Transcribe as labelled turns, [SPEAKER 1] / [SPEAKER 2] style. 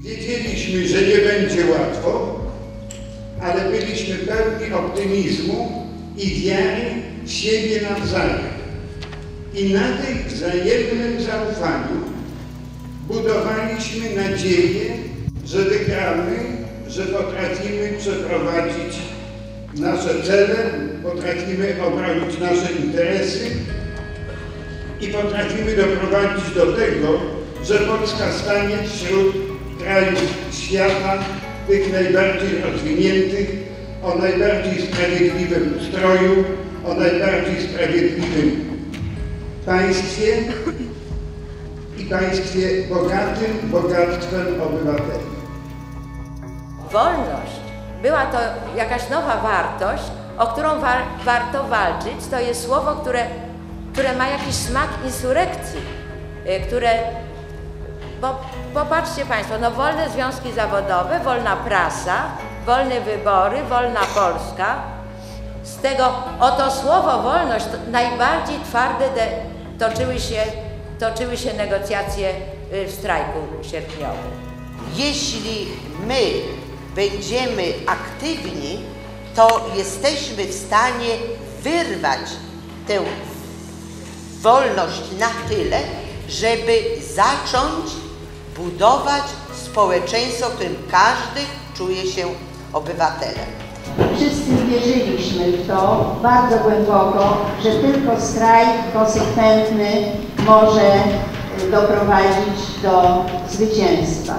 [SPEAKER 1] Wiedzieliśmy, że nie będzie łatwo, ale byliśmy pełni optymizmu i wiary w siebie nawzajem. I na tym wzajemnym zaufaniu budowaliśmy nadzieję, że wygramy, że potrafimy przeprowadzić nasze cele, potrafimy obronić nasze interesy i potrafimy doprowadzić do tego, że Polska stanie wśród krajów świata, tych najbardziej rozwiniętych, o najbardziej sprawiedliwym ustroju, o najbardziej sprawiedliwym państwie i państwie bogatym bogactwem obywateli.
[SPEAKER 2] Wolność była to jakaś nowa wartość, o którą wa warto walczyć. To jest słowo, które, które ma jakiś smak insurekcji, y, które. Bo popatrzcie Państwo, no wolne związki zawodowe, wolna prasa, wolne wybory, wolna Polska. Z tego oto słowo wolność najbardziej twarde de, toczyły, się, toczyły się negocjacje y, w strajku sierpniowym.
[SPEAKER 3] Jeśli my będziemy aktywni, to jesteśmy w stanie wyrwać tę wolność na tyle, żeby zacząć budować społeczeństwo, w którym każdy czuje się obywatelem.
[SPEAKER 4] Wszyscy wierzyliśmy w to bardzo głęboko, że tylko strajk konsekwentny może doprowadzić do zwycięstwa.